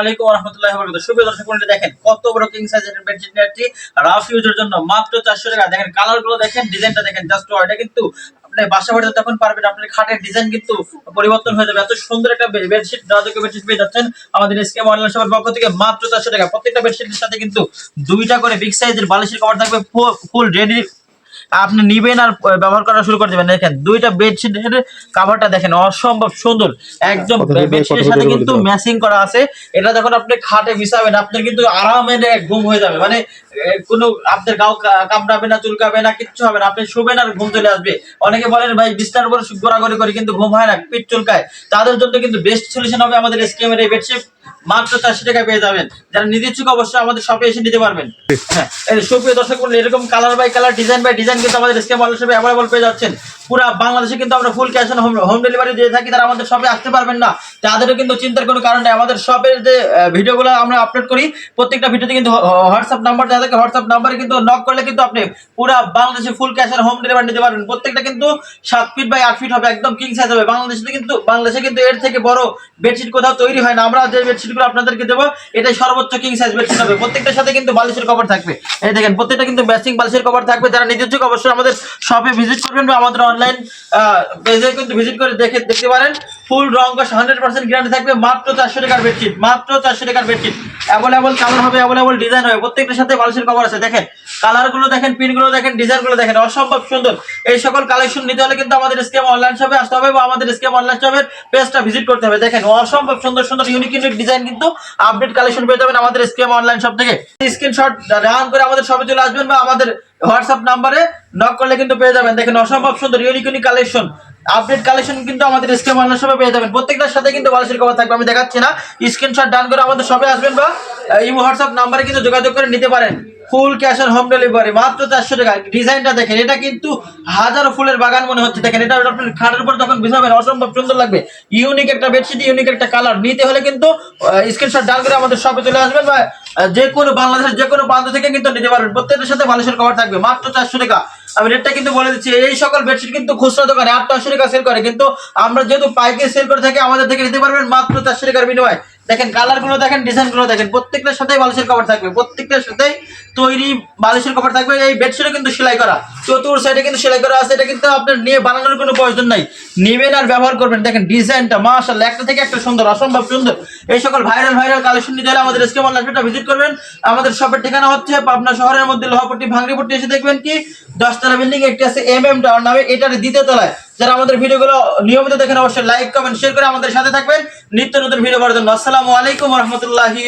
আলাইকুম আপনি খাটের ডিজাইন কিন্তু পরিবর্তন হয়ে যাবে। এত সুন্দর একটা বেডশিট রাজকীয় বেডশিট পেয়ে যাচ্ছেন আমাদের স্কেম অনলাইন শপের পক্ষ থেকে মাত্র চারশো টাকা। প্রত্যেকটা বেডশিটের সাথে কিন্তু দুইটা করে বিগ সাইজের বালিশের কভার থাকবে ফুল রেডি আপনি নিবেন আর ব্যবহার করা শুরু করে দেবেন। দেখেন দুইটা বেডশিটের কাভারটা দেখেন অসম্ভব সুন্দর একদম বেডশিটের সাথে কিন্তু ম্যাচিং করা আছে। এটা যখন আপনি খাটে বিছাবেন আপনার কিন্তু আরামে ঘুম হয়ে যাবে। মানে কোনো আপনার গাও কামড়াবে না চুলকাবে না কিচ্ছু হবে না। আপনি শুবেন আর ঘুম চলে আসবে। অনেকে বলেন ভাই বিছনার উপর গোড়াগড়ি করে কিন্তু ঘুম হয় না পিঠ চুলকায়। তাদের জন্য কিন্তু বেস্ট সলিউশন হবে আমাদের স্কিমের এই বেডশিট মাত্র চারশো টাকা পেয়ে যাবেন। যারা নিতে ইচ্ছুক অবশ্যই আমাদের শপে এসে নিতে পারবেন। হ্যাঁ সুপ্রিয় দর্শক এরকম colour by colour design by design কিন্তু আমাদের স্কেম শপে অ্যাভেলেবল পেয়ে যাচ্ছেন। পুরো বাংলাদেশে কিন্তু আমরা full cash on home delivery দিয়ে থাকি, তারা আমাদের শপে আসতে পারবেন না। তাদেরও কিন্তু চিন্তার কোনো কারণ নেই। আমাদের শপের যে ভিডিওগুলো আমরা আপলোড করি, প্রত্যেকটা ভিডিওতে কিন্তু হোয়াটসঅ্যাপ নাম্বার দেওয়া থাকে। হোয়াটসঅ্যাপ নাম্বারে কিন্তু নক করলে কিন্তু আপনি পুরো বাংলাদেশে full cash on home delivery নিতে পারবেন। প্রত্যেকটা কিন্তু সাত ফিট বাই আট ফিট হবে, একদম কিং সাইজ হবে। বাংলাদেশে কিন্তু বাংলাদেশে কিন্তু এর থেকে বড় বেডশিট কোথাও তৈরি হয় না। আমরা যে বেডশিটগুলো আপনাদেরকে দেবো, এটাই সর্বোচ্চ কিং সাইজ বেডশিট হবে। প্রত্যেকটার সাথে কিন্তু বালিশের কভার থাকবে। এই দেখেন, প্রত্যেকটা কিন্তু ম্যাচিং বালিশের কভার থাকবে। যারা নিজের অবশ্যই আমাদের শপে ভিজিট করবেন বা আমাদের অনলাইন পেজে কিন্তু ভিজিট করে দেখে দেখতে পারেন। ফুল রং হান্ড্রেড পার্সেন্ট গ্যারান্টি থাকবে মাত্র চারশো টাকার বেডশিট মাত্র চারশো টাকার বেডশিট অ্যাভেলেবল কালার হবে অ্যাভেলেবল ডিজাইন হবে, প্রত্যেকটার সাথে বালিশের কভার আছে। দেখেন কালারগুলো দেখেন পিনগুলো দেখেন ডিজাইনগুলো দেখেন, অসম্ভব সুন্দর। এই সকল কালেকশন নিতে হলে কিন্তু আমাদের স্কেম অনলাইন শপে আসতে হবে বা আমাদের স্কেম অনলাইন শপের পেজটা ভিজিট করতে হবে। দেখেন, অসম্ভব সুন্দর সুন্দর ইউনিক ইউনিক ডিজাইন কিন্তু আপডেট কালেকশন পেয়ে যাবেন আমাদের স্কেম অনলাইন শপ থেকে। স্ক্রিনশট রান করে আমাদের শপে চলে আসবেন বা আমাদের হোয়াটসঅ্যাপ নাম্বারে নক করলে কিন্তু পেয়ে যাবেন। দেখেন, অসম্ভব সুন্দর unique unique collection update collection কিন্তু আমাদের স্ক্রিন মানুষ শপে পেয়ে যাবেন। প্রত্যেকটার সাথে কিন্তু বালিশের কভার থাকবে, আমি দেখাচ্ছি না। স্ক্রিনশট ডান করে আমাদের শপে আসবেন বা এই হোয়াটসঅ্যাপ নাম্বারে কিন্তু যোগাযোগ করে নিতে পারেন। Full cash on home delivery, মাত্র চারশো টাকা। ডিজাইনটা দেখেন, এটা কিন্তু হাজারো ফুলের বাগান মনে হচ্ছে। দেখেন, এটা আপনার খাটের উপর যখন বিছাবেন অসম্ভব সুন্দর লাগবে। ইউনিক একটা বেডশিট ইউনিক একটা কালার নিতে হলে কিন্তু স্ক্রিনশট ডাল করে আমাদের শপে চলে আসবেন বা যে কোনো বাংলাদেশের যে কোনো প্রান্ত থেকে কিন্তু নিতে পারবেন। প্রত্যেকটার সাথে বালিশের কভার থাকবে, মাত্র চারশো টাকা। আমি রেটটা কিন্তু বলে দিচ্ছি, এই সকল বেডশিট কিন্তু খুচরা দোকানে আটটা টাকা সেল করে। কিন্তু আমরা যেহেতু পাইকারি সেল করে থাকি, আমাদের থেকে নিতে পারবেন মাত্র চারশো টাকার বিনিময়। দেখেন কালারগুলো দেখেন ডিজাইনগুলো দেখেন, প্রত্যেকটার সাথে বালিশের কভার থাকবে, প্রত্যেকটার সাথে তৈরি বালিশের কভার থাকবে, এই বেডশিটও কিন্তু সেলাই করা। চতুর সাইডে কিন্তু সেলাই করা আছে, এটা কিন্তু আপনার নিয়ে বানানোর কোনো প্রয়োজন নাই। নেবেন আর ব্যবহার করবেন। দেখেন ডিজাইনটা মাশাআল্লাহ, একটা থেকে একটা সুন্দর, অসম্ভব সুন্দর। এই সকল ভাইরাল ভাইরাল কালেকশন নিতে হলে আমাদের স্কেম অনলাইনটা ভিজিট করবেন। আমাদের শপের ঠিকানা হচ্ছে পাবনা শহরের মধ্যে লোহাপট্টি, ভাঙড়িপট্টি এসে দেখবেন কি? দশতলা বিল্ডিং একটি আছে এম এম টাওয়ার নামে এটার দ্বিতীয় তলায়। যারা আমাদের ভিডিওগুলো নিয়মিত দেখেন, অবশ্যই লাইক কমেন্ট শেয়ার করে আমাদের সাথে থাকবেন। নিত্য নতুন ভিডিও পাওয়ার জন্য। আসসালামু আলাইকুম রহমতুল্লাহি